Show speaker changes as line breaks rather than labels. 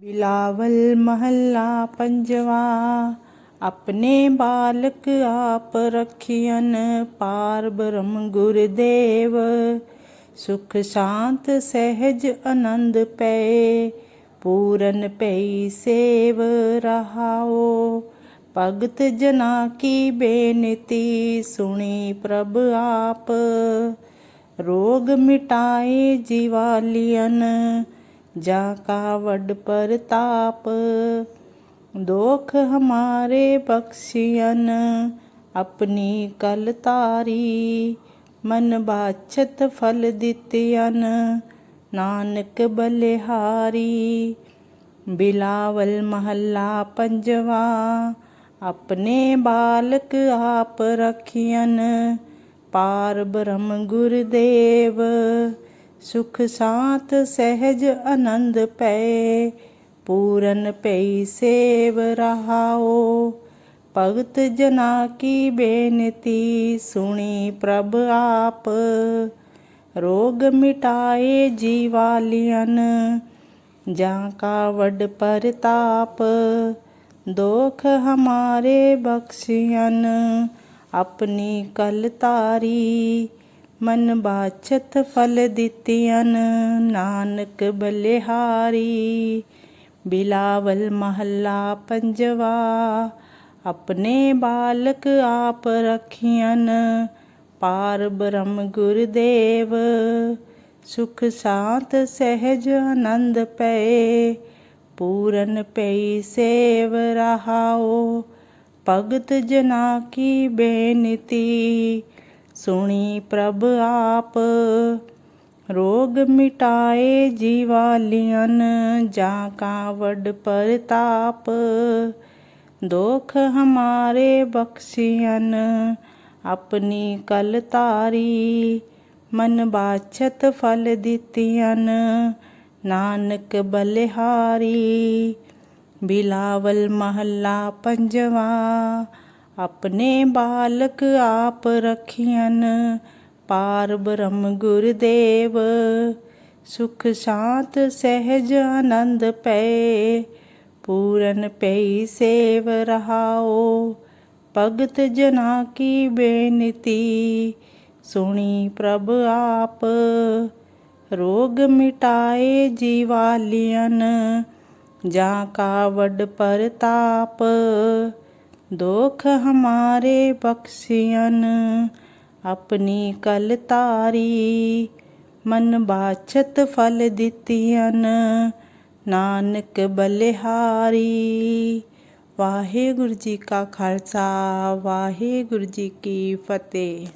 ਬਿਲਾਵਲ ਮਹੱਲਾ ਪੰਜਵਾ, ਆਪਣੇ ਬਾਲਕ ਆਪ ਰਖਿਅਨ ਪਾਰ ਬ੍ਰਹਮ ਗੁਰਦੇਵ। ਸੁਖ ਸ਼ਾਂਤ ਸਹਿਜ ਆਨੰਦ ਪਏ, ਪੂਰਨ ਪਈ ਸੇਵ ਰਹਾਓ। ਭਗਤ ਜਨਾ ਕੀ ਬੇਨਤੀ ਸੁਣੀ ਪ੍ਰਭ ਆਪ। ਰੋਗ ਮਿਟਾਏ ਜੀਵਾਲੀਅਨ ਜਾ ਕਾ ਵੱਡ ਪ੍ਰਤਾਪ, ਦੋਖ ਹਮਾਰੇ ਬਖਸ਼ਿयन ਆਪਣੀ ਕਲ ਤਾਰੀ ਮਨ ਬਾਛਤ ਫਲ ਦਿੱਤਿਅਨ ਨਾਨਕ ਬਲਿਹਾਰੀ, ਬਿਲਾਵਲ ਮਹੱਲਾ ਪੰਜਵਾ, ਆਪਣੇ ਬਾਲਕ ਆਪ ਰਖਿਅਨ ਪਾਰ ਬ੍ਰਹਮ ਗੁਰਦੇਵ ਸੁਖ ਸਾਤ ਸਹਿਜ ਆਨੰਦ ਪਏ, ਪੂਰਨ ਪਈ ਸੇਵ ਰਹਾਓ ਭਗਤ ਜਨਾ ਕੀ ਬੇਨਤੀ ਸੁਣੀ ਪ੍ਰਭ ਆਪ। ਰੋਗ ਮਿਟਾਏ ਜੀਵਾਲੀਅਨ, ਜਾਂ ਕਾ ਵੱਡ ਪ੍ਰਤਾਪ। ਦੋਖ ਹਮਾਰੇ ਬਖਸ਼ਿयन ਆਪਣੀ ਕਲ ਤਾਰੀ ਮਨ ਬਾਛਤ ਫਲ ਦਿੱਤਿਅਨ ਨਾਨਕ ਬਲਿਹਾਰੀ, ਬਿਲਾਵਲ ਮਹੱਲਾ ਪੰਜਵਾ, ਆਪਣੇ ਬਾਲਕ ਆਪ ਰਖਿਅਨ ਪਾਰ ਬ੍ਰਹਮ ਗੁਰਦੇਵ, ਸੁਖ ਸਾਤ ਸਹਿਜ ਆਨੰਦ ਪਏ, ਪੂਰਨ ਪਈ ਸੇਵ ਰਹਾਓ ਭਗਤ ਜਨਾ ਕੀ ਬੇਨਤੀ ਸੁਣੀ ਪ੍ਰਭ ਆਪ। ਰੋਗ ਮਿਟਾਏ ਜੀਵਾਲੀਅਨ, ਜਾਂ ਕਾ ਵੱਡ ਪ੍ਰਤਾਪ। ਦੋਖ ਹਮਾਰੇ ਬਖਸ਼ਿयन ਆਪਣੀ ਕਲ ਤਾਰੀ ਮਨ ਬਾਛਤ ਫਲ ਦਿੱਤੀਆਂ ਨਾਨਕ ਬਲਿਹਾਰੀ। ਬਿਲਾਵਲ ਮਹੱਲਾ ਪੰਜਵਾ ਆਪਣੇ ਬਾਲਕ ਆਪ ਰਖਿਅਨ ਪਾਰ ਬ੍ਰਹਮ ਗੁਰਦੇਵ। ਸੁਖ ਸ਼ਾਂਤ ਸਹਿਜ ਆਨੰਦ ਪਏ, ਪੂਰਨ ਪਈ ਸੇਵ ਰਹਾਓ। ਭਗਤ ਜਨਾ ਕੀ ਬੇਨਤੀ, ਸੁਣੀ ਪ੍ਰਭ ਆਪ। ਰੋਗ ਮਿਟਾਏ ਜੀਵਾਲੀਅਨ ਜਾਂ ਕਾ ਪਰਤਾਪ ਦੋਖ ਹਮਾਰੇ ਬਖਸ਼ਿयन ਆਪਣੀ ਕਲ ਤਾਰੀ, ਮਨ ਬਾਛਤ ਫਲ ਦਿੱਤੀਆਂ ਨਾਨਕ ਬਲਿਹਾਰੀ। ਵਾਹਿਗੁਰੂ ਜੀ ਕਾ ਖਾਲਸਾ, ਵਾਹਿਗੁਰੂ ਜੀ ਕੀ ਫਤਿਹ।